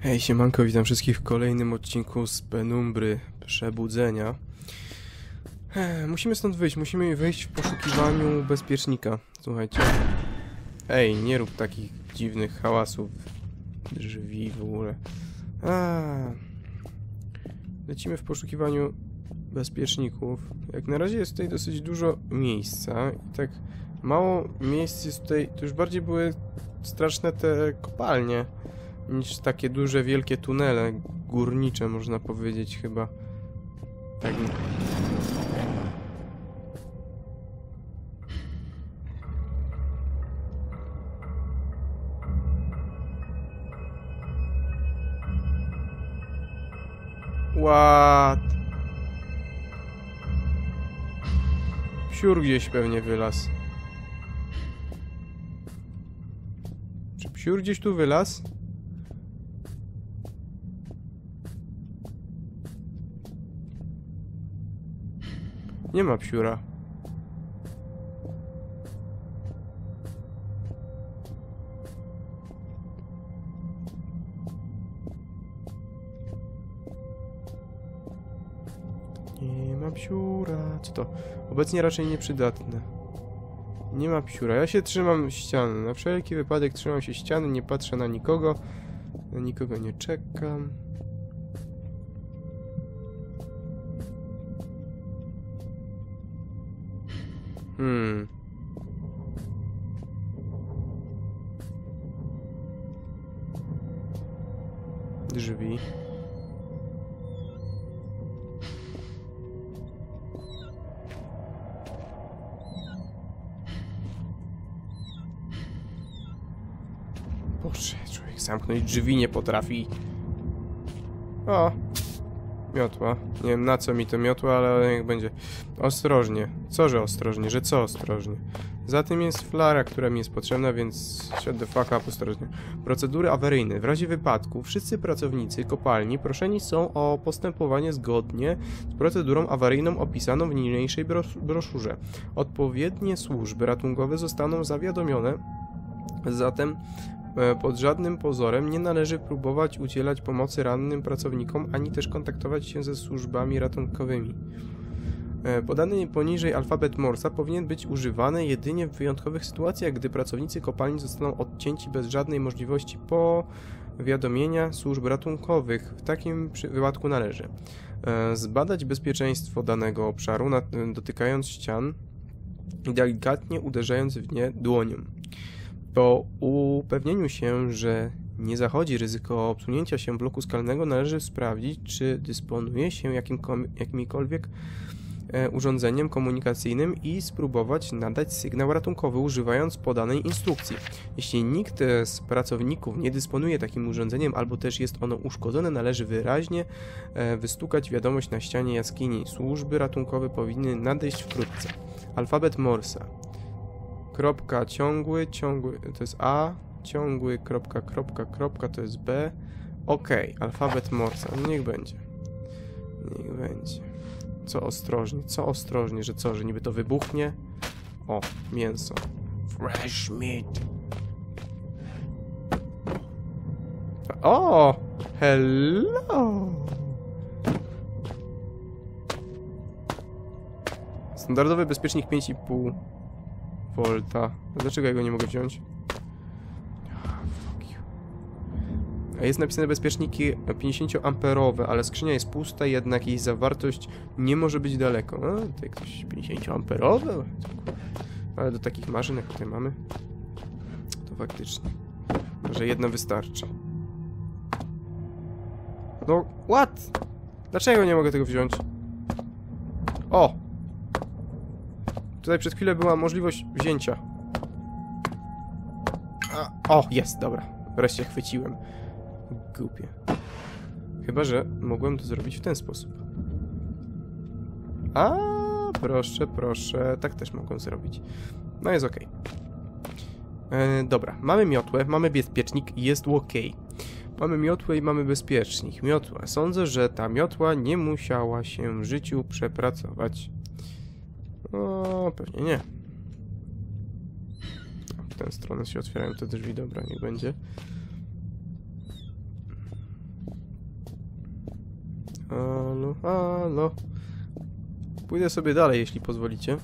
Hej, siemanko, witam wszystkich w kolejnym odcinku z Penumbry Przebudzenia. Musimy stąd wyjść, musimy wyjść w poszukiwaniu bezpiecznika. Słuchajcie. Ej, nie rób takich dziwnych hałasów. Drzwi w ogóle. A. Lecimy w poszukiwaniu bezpieczników. Jak na razie jest tutaj dosyć dużo miejsca i tak mało miejsc jest tutaj, to już bardziej były straszne te kopalnie niż takie duże, wielkie tunele górnicze, można powiedzieć chyba. Tak. What? Psiur gdzieś pewnie wylazł. Czy psiur gdzieś tu wylazł? Nie ma psiura. Nie ma psiura. Co to? Obecnie raczej nieprzydatne. Nie ma psiura. Ja się trzymam ściany. Na wszelki wypadek trzymam się ściany, nie patrzę na nikogo. Na nikogo nie czekam. Hmm. Drzwi. Boże, człowiek zamknąć drzwi nie potrafi. O, Miotła. Nie wiem na co mi to miotła, ale niech będzie. Ostrożnie. Co, że ostrożnie? Że co ostrożnie? Za tym jest flara, która mi jest potrzebna, więc shut the fuck up ostrożnie. Procedury awaryjne. W razie wypadku wszyscy pracownicy kopalni proszeni są o postępowanie zgodnie z procedurą awaryjną opisaną w niniejszej bros broszurze. Odpowiednie służby ratunkowe zostaną zawiadomione, zatem pod żadnym pozorem nie należy próbować udzielać pomocy rannym pracownikom, ani też kontaktować się ze służbami ratunkowymi. E, podany poniżej alfabet Morsa powinien być używany jedynie w wyjątkowych sytuacjach, gdy pracownicy kopalni zostaną odcięci bez żadnej możliwości powiadomienia służb ratunkowych. W takim wypadku należy e, zbadać bezpieczeństwo danego obszaru, dotykając ścian i delikatnie uderzając w nie dłonią. Po upewnieniu się, że nie zachodzi ryzyko obsunięcia się bloku skalnego, należy sprawdzić, czy dysponuje się jakimkolwiek e, urządzeniem komunikacyjnym i spróbować nadać sygnał ratunkowy używając podanej instrukcji. Jeśli nikt z pracowników nie dysponuje takim urządzeniem albo też jest ono uszkodzone, należy wyraźnie e, wystukać wiadomość na ścianie jaskini. Służby ratunkowe powinny nadejść wkrótce. Alfabet Morsa kropka, ciągły, ciągły, to jest A, ciągły, kropka, kropka, kropka, to jest B. Ok, alfabet Morsa, no niech będzie. Niech będzie. Co ostrożnie, co ostrożnie, że co, że niby to wybuchnie? O, mięso. Fresh meat. O! Hello! Standardowy bezpiecznik 5,5 Dlaczego ja go nie mogę wziąć? Jest napisane bezpieczniki 50 amperowe, ale skrzynia jest pusta, jednak jej zawartość nie może być daleko. A, tutaj ktoś 50 amperowe? Ale do takich maszyn, jak tutaj mamy, to faktycznie. Może jedna wystarczy. No, what? Dlaczego nie mogę tego wziąć? O! Tutaj przez chwilę była możliwość wzięcia. A, o, jest, dobra. Wreszcie chwyciłem. Głupie. Chyba, że mogłem to zrobić w ten sposób. A, proszę, proszę. Tak też mogłem zrobić. No jest ok. E, dobra, mamy miotłę, mamy bezpiecznik i jest ok. Mamy miotłę i mamy bezpiecznik. Miotła. Sądzę, że ta miotła nie musiała się w życiu przepracować. No, pewnie nie. W tę stronę się otwierają te drzwi, dobra, niech będzie. Halo, halo. Pójdę sobie dalej, jeśli pozwolicie.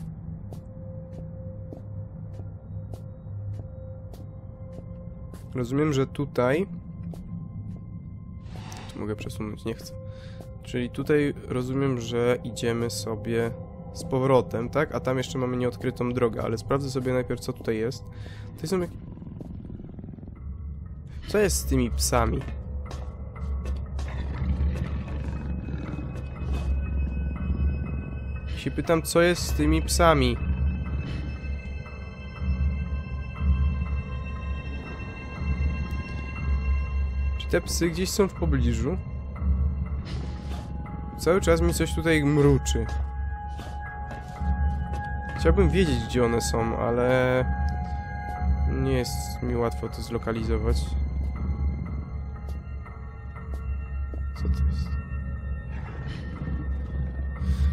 Rozumiem, że tutaj... Tu mogę przesunąć, nie chcę. Czyli tutaj rozumiem, że idziemy sobie z powrotem, tak? A tam jeszcze mamy nieodkrytą drogę, ale sprawdzę sobie najpierw, co tutaj jest. Tutaj. Co jest z tymi psami? Się pytam, co jest z tymi psami? Czy te psy gdzieś są w pobliżu? Cały czas mi coś tutaj mruczy. Chciałbym wiedzieć, gdzie one są, ale... Nie jest mi łatwo to zlokalizować. Co to jest?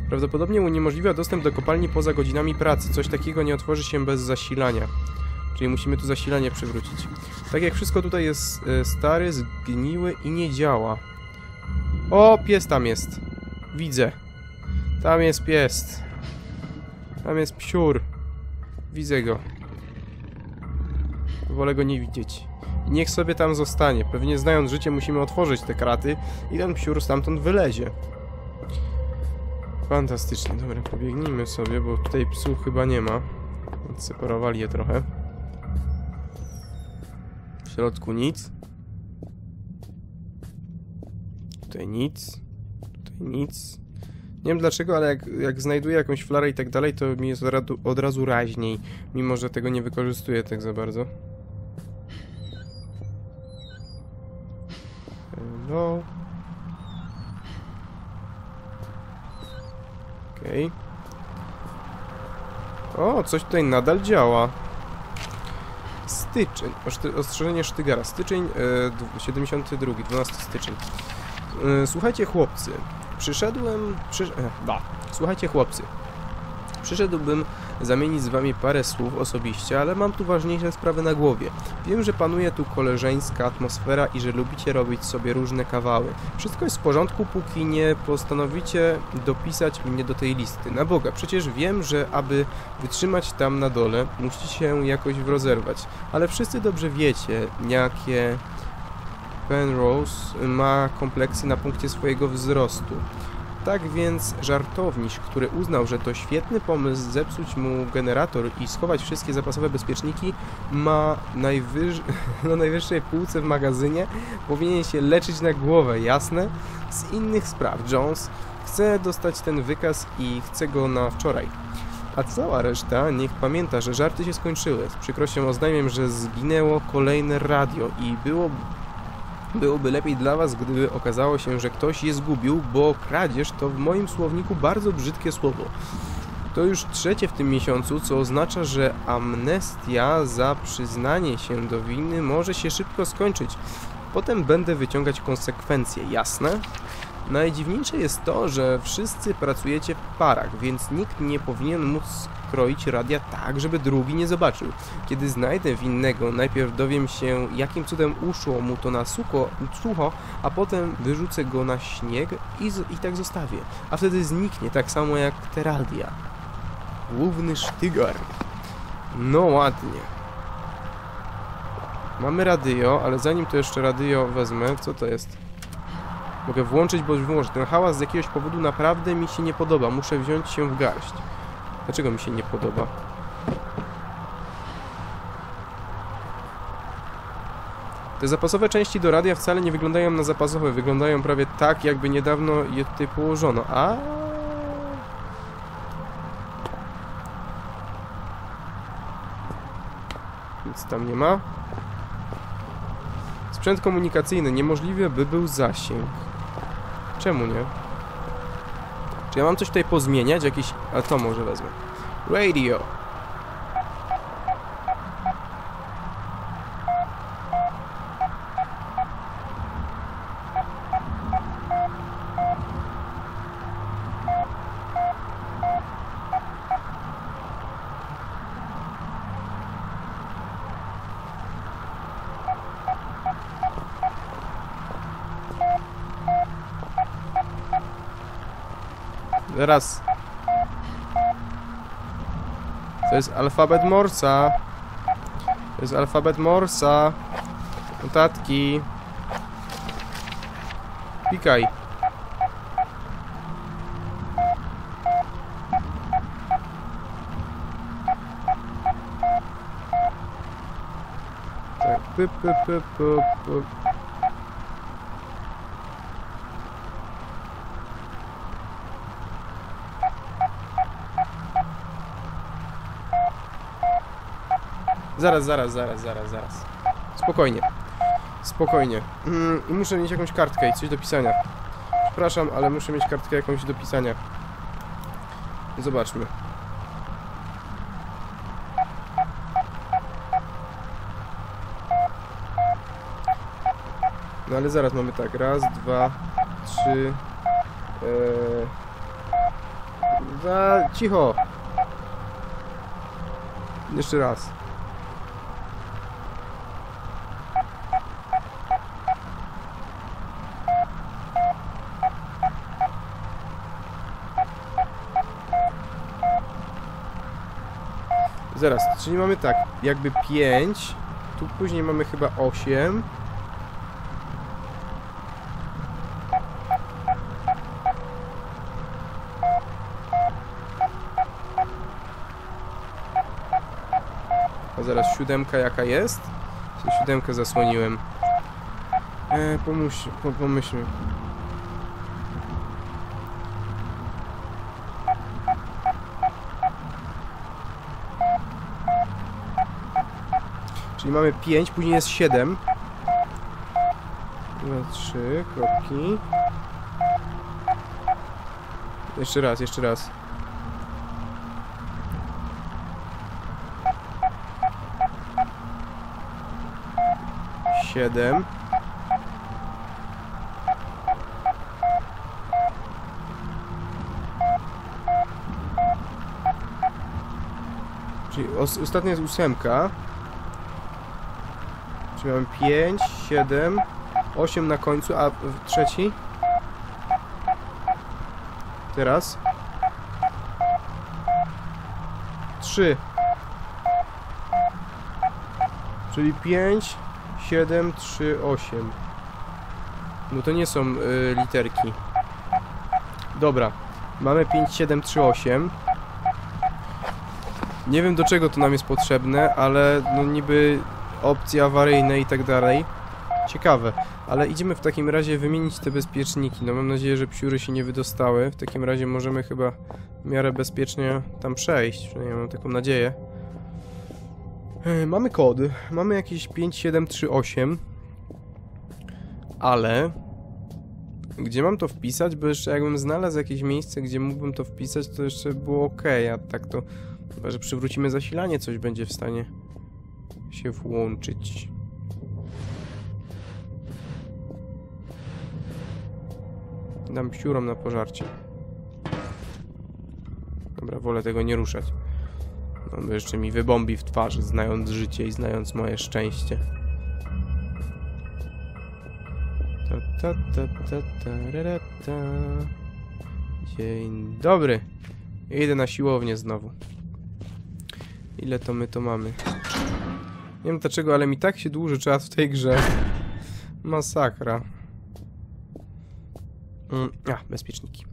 Prawdopodobnie uniemożliwia dostęp do kopalni poza godzinami pracy. Coś takiego nie otworzy się bez zasilania. Czyli musimy tu zasilanie przywrócić. Tak jak wszystko tutaj jest e, stary, zgniły i nie działa. O, pies tam jest. Widzę. Tam jest pies. Tam jest psiur. Widzę go. Wolę go nie widzieć. Niech sobie tam zostanie. Pewnie znając życie musimy otworzyć te kraty i ten psiur stamtąd wylezie. Fantastycznie. Dobra, pobiegnijmy sobie, bo tutaj psu chyba nie ma. Odseparowali je trochę. W środku nic. Tutaj nic. Tutaj nic. Nie wiem dlaczego, ale jak, jak znajduję jakąś flarę i tak dalej, to mi jest od razu, od razu raźniej. Mimo, że tego nie wykorzystuję tak za bardzo. Hello. Okej. O, coś tutaj nadal działa. Styczeń. Ostrzeżenie Sztygara. Styczeń dw- 72, 12 styczeń. E, słuchajcie, chłopcy. Przyszedłem... Przysz... E, ba. Słuchajcie, chłopcy. Przyszedłbym zamienić z wami parę słów osobiście, ale mam tu ważniejsze sprawy na głowie. Wiem, że panuje tu koleżeńska atmosfera i że lubicie robić sobie różne kawały. Wszystko jest w porządku, póki nie postanowicie dopisać mnie do tej listy. Na Boga, przecież wiem, że aby wytrzymać tam na dole, musicie się jakoś rozerwać. Ale wszyscy dobrze wiecie, jakie Penrose ma kompleksy na punkcie swojego wzrostu. Tak więc żartowniś, który uznał, że to świetny pomysł zepsuć mu generator i schować wszystkie zapasowe bezpieczniki, ma najwyż... na najwyższej półce w magazynie, powinien się leczyć na głowę, jasne? Z innych spraw, Jones chce dostać ten wykaz i chce go na wczoraj. A cała reszta niech pamięta, że żarty się skończyły. Z przykrością oznajmiam, że zginęło kolejne radio i było Byłoby lepiej dla Was, gdyby okazało się, że ktoś je zgubił, bo kradzież to w moim słowniku bardzo brzydkie słowo. To już trzecie w tym miesiącu, co oznacza, że amnestia za przyznanie się do winy może się szybko skończyć. Potem będę wyciągać konsekwencje, jasne? Najdziwniejsze jest to, że wszyscy pracujecie w parach, więc nikt nie powinien móc kroić radia tak, żeby drugi nie zobaczył. Kiedy znajdę winnego, najpierw dowiem się, jakim cudem uszło mu to na sucho, sucho a potem wyrzucę go na śnieg i, i tak zostawię. A wtedy zniknie, tak samo jak Teraldia. Główny sztygar. No ładnie. Mamy radio, ale zanim to jeszcze radio wezmę, co to jest? Mogę włączyć bądź wyłączyć. Ten hałas z jakiegoś powodu naprawdę mi się nie podoba. Muszę wziąć się w garść. Dlaczego mi się nie podoba? Te zapasowe części do radia wcale nie wyglądają na zapasowe. Wyglądają prawie tak, jakby niedawno je tutaj położono. A. Nic tam nie ma. Sprzęt komunikacyjny. Niemożliwe by był zasięg. Czemu nie? Czy ja mam coś tutaj pozmieniać? Jakiś... A to może wezmę. Radio. Teraz. To jest alfabet Morsa. To jest alfabet Morsa. Notatki. Pikaj. Tak, py, py, py, py, py. Zaraz, zaraz, zaraz, zaraz, zaraz. Spokojnie. Spokojnie. Mm, muszę mieć jakąś kartkę i coś do pisania. Przepraszam, ale muszę mieć kartkę jakąś do pisania. Zobaczmy. No ale zaraz mamy tak. Raz, dwa, trzy. Eee... Za... Cicho! Jeszcze raz. Zaraz, czyli mamy tak, jakby 5, tu później mamy chyba 8. A zaraz siódemka jaka jest? Siódemkę zasłoniłem? E, po, pomyślmy. Czyli mamy 5, później jest 7. 2, 3, kropki. Jeszcze raz, jeszcze raz. Siedem. Czyli os ostatnia jest ósemka. Czyli mamy 5, 7, 8 na końcu, a trzeci? Teraz? 3. Czyli 5, 7, 3, 8. No to nie są y, literki. Dobra. Mamy 5, 7, 3, 8. Nie wiem do czego to nam jest potrzebne, ale no niby opcje awaryjne i tak dalej. Ciekawe, ale idziemy w takim razie wymienić te bezpieczniki. No mam nadzieję, że psiury się nie wydostały. W takim razie możemy chyba w miarę bezpiecznie tam przejść. Przynajmniej mam taką nadzieję. E, Mamy kod. Mamy jakieś 5738. Ale... Gdzie mam to wpisać? Bo jeszcze jakbym znalazł jakieś miejsce, gdzie mógłbym to wpisać, to jeszcze było ok, a tak to... Chyba, że przywrócimy zasilanie, coś będzie w stanie się włączyć. Dam psiurom na pożarcie. Dobra, wolę tego nie ruszać. No, jeszcze mi wybombi w twarzy, znając życie i znając moje szczęście. Ta, ta, ta, ta, ta. Dzień dobry. Idę na siłownię znowu. Ile to my to mamy? Nie wiem dlaczego, ale mi tak się dłuży czas w tej grze. Masakra. Mm, a, bezpieczniki.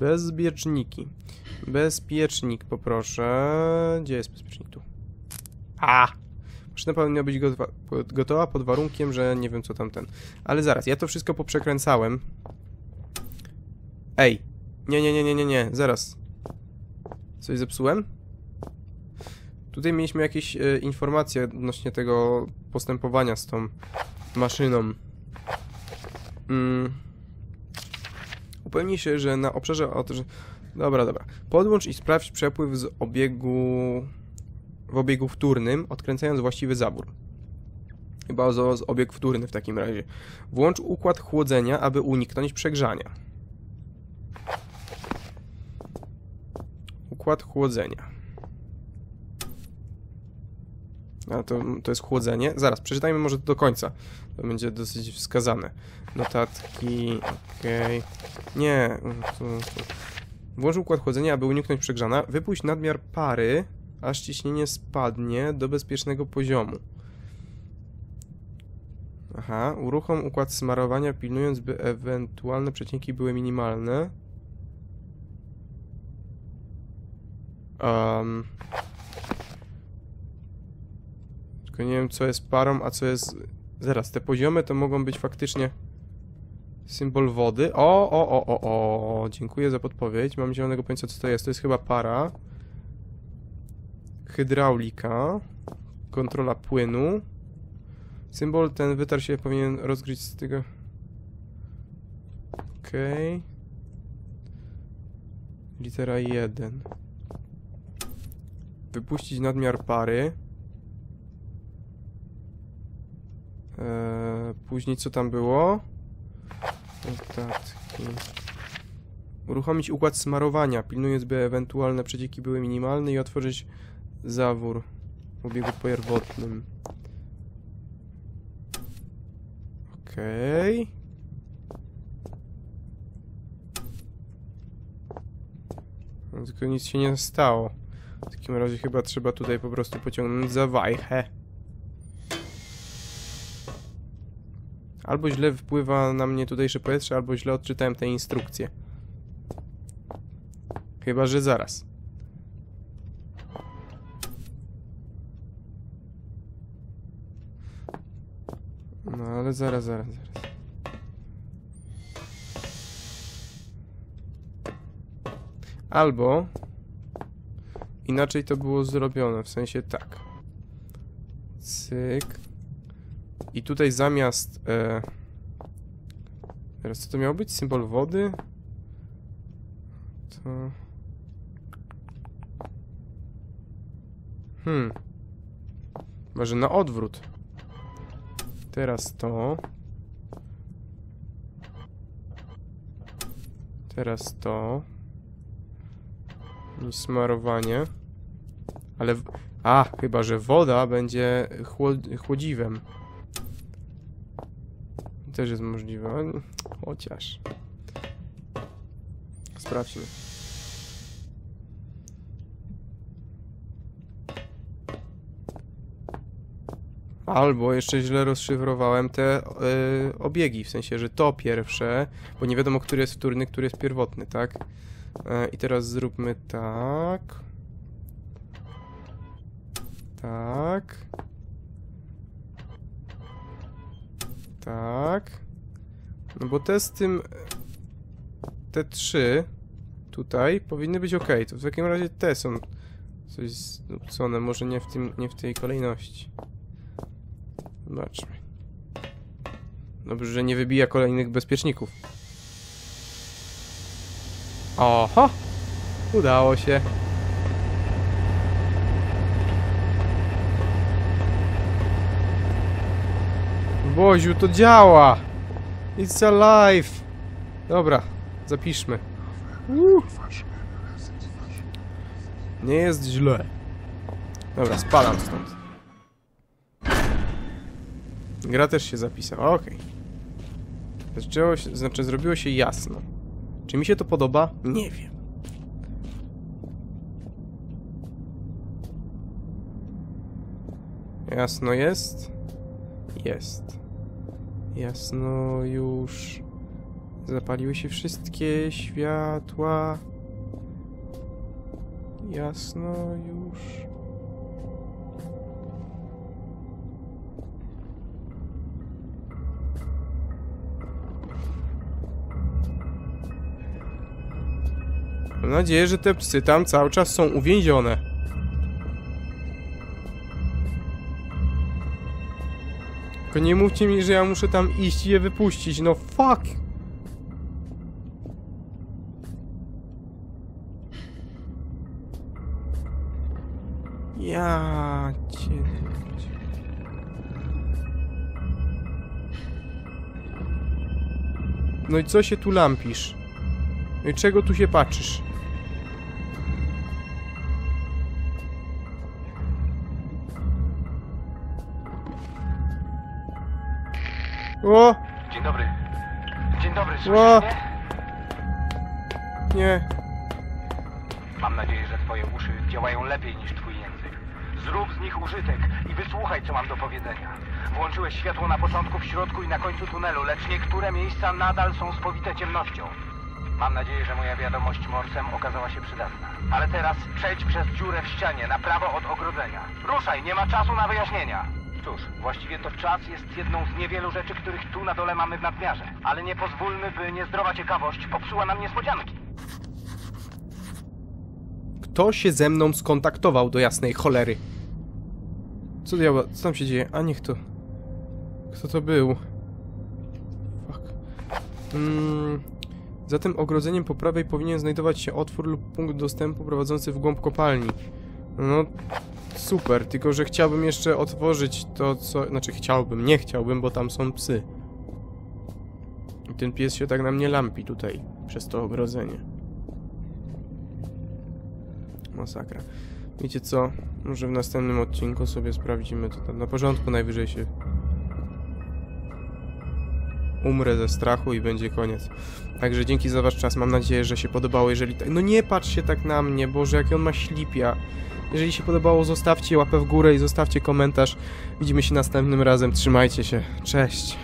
Bezpieczniki. Bezpiecznik poproszę. Gdzie jest bezpiecznik? Tu. A! Maszyna powinna być gotowa, pod- warunkiem, że nie wiem co tamten. Ale zaraz, ja to wszystko poprzekręcałem. Ej! Nie, nie, nie, nie, nie, nie, zaraz. Coś zepsułem? Tutaj mieliśmy jakieś e, informacje odnośnie tego postępowania z tą maszyną. Mm. Upewnij się, że na obszarze od... że- Dobra, dobra. Podłącz i sprawdź przepływ z obiegu... w obiegu wtórnym, odkręcając właściwy zabór. Chyba z, z obieg wtórny w takim razie. Włącz układ chłodzenia, aby uniknąć przegrzania. Układ chłodzenia. A to, to jest chłodzenie. Zaraz, przeczytajmy może do końca. To będzie dosyć wskazane. Notatki, okej. Nie. Tu, tu. Włącz układ chłodzenia, aby uniknąć przegrzana. Wypuść nadmiar pary, aż ciśnienie spadnie do bezpiecznego poziomu. Aha, uruchom układ smarowania, pilnując, by ewentualne przecinki były minimalne. Um, tylko nie wiem, co jest parą, a co jest... Zaraz, te poziomy to mogą być faktycznie... Symbol wody. O, o, o, o, o, dziękuję za podpowiedź. Mam zielonego pojęcia, co to jest. To jest chyba para. Hydraulika. Kontrola płynu. Symbol ten wytar się powinien rozgryźć z tego... Okej. Litera 1. Wypuścić nadmiar pary. Eee, później co tam było? Notatki. Uruchomić układ smarowania, pilnując by ewentualne przecieki były minimalne i otworzyć zawór w obiegu pierwotnym. Okej. No, Tylko nic się nie stało. W takim razie chyba trzeba tutaj po prostu pociągnąć za wajchę. Albo źle wpływa na mnie tutejsze powietrze, albo źle odczytałem te instrukcje. Chyba, że zaraz. No ale zaraz, zaraz, zaraz. Albo inaczej to było zrobione, w sensie tak. Cyk. I tutaj zamiast... E... Teraz co to miało być? Symbol wody? To... Hmm. Może na odwrót. Teraz to. Teraz to. I smarowanie. Ale... W... A, chyba, że woda będzie chłod chłodziwem. Też jest możliwe. Chociaż. Sprawdźmy. Albo jeszcze źle rozszyfrowałem te y, obiegi, w sensie, że to pierwsze, bo nie wiadomo, który jest wtórny, który jest pierwotny, tak? Y, I teraz zróbmy tak. Tak. Tak. No bo te z tym... Te trzy tutaj powinny być ok. To w takim razie te są coś znupcone. Może nie w, tym, nie w tej kolejności. Zobaczmy. Dobrze, że nie wybija kolejnych bezpieczników. Oho! Udało się. Boziu, to działa! It's alive! Dobra, zapiszmy. Uh. Nie jest źle. Dobra, spalam stąd. Gra też się zapisała, okej. Zaczęło się, znaczy zrobiło się jasno. Czy mi się to podoba? Nie wiem. Jasno jest? Jest. Jasno już. Zapaliły się wszystkie światła. Jasno już. Mam nadzieję, że te psy tam cały czas są uwięzione. Tylko nie mówcie mi, że ja muszę tam iść i je wypuścić, no fuck! Ja cię... No i co się tu lampisz? No i czego tu się patrzysz? O! Dzień dobry. Dzień dobry, słyszysz mnie? Nie. Mam nadzieję, że twoje uszy działają lepiej niż twój język. Zrób z nich użytek i wysłuchaj, co mam do powiedzenia. Włączyłeś światło na początku, w środku i na końcu tunelu, lecz niektóre miejsca nadal są spowite ciemnością. Mam nadzieję, że moja wiadomość morsem okazała się przydatna. Ale teraz przejdź przez dziurę w ścianie, na prawo od ogrodzenia. Ruszaj, nie ma czasu na wyjaśnienia. Cóż, właściwie to czas jest jedną z niewielu rzeczy, których tu na dole mamy w nadmiarze. Ale nie pozwólmy, by niezdrowa ciekawość popsuła nam niespodzianki. Kto się ze mną skontaktował do jasnej cholery? Co diabła? Co tam się dzieje? A niech to... Kto to był? Fuck. Mm, za tym ogrodzeniem po prawej powinien znajdować się otwór lub punkt dostępu prowadzący w głąb kopalni. No, super, tylko że chciałbym jeszcze otworzyć to, co... Znaczy chciałbym, nie chciałbym, bo tam są psy. I ten pies się tak na mnie lampi tutaj, przez to ogrodzenie. Masakra. Wiecie co? Może w następnym odcinku sobie sprawdzimy to tam. Na porządku najwyżej się umrę ze strachu i będzie koniec. Także dzięki za wasz czas. Mam nadzieję, że się podobało. Jeżeli tak... No nie patrz się tak na mnie, Boże, jaki on ma ślipia. Jeżeli się podobało, zostawcie łapę w górę i zostawcie komentarz. Widzimy się następnym razem. Trzymajcie się. Cześć.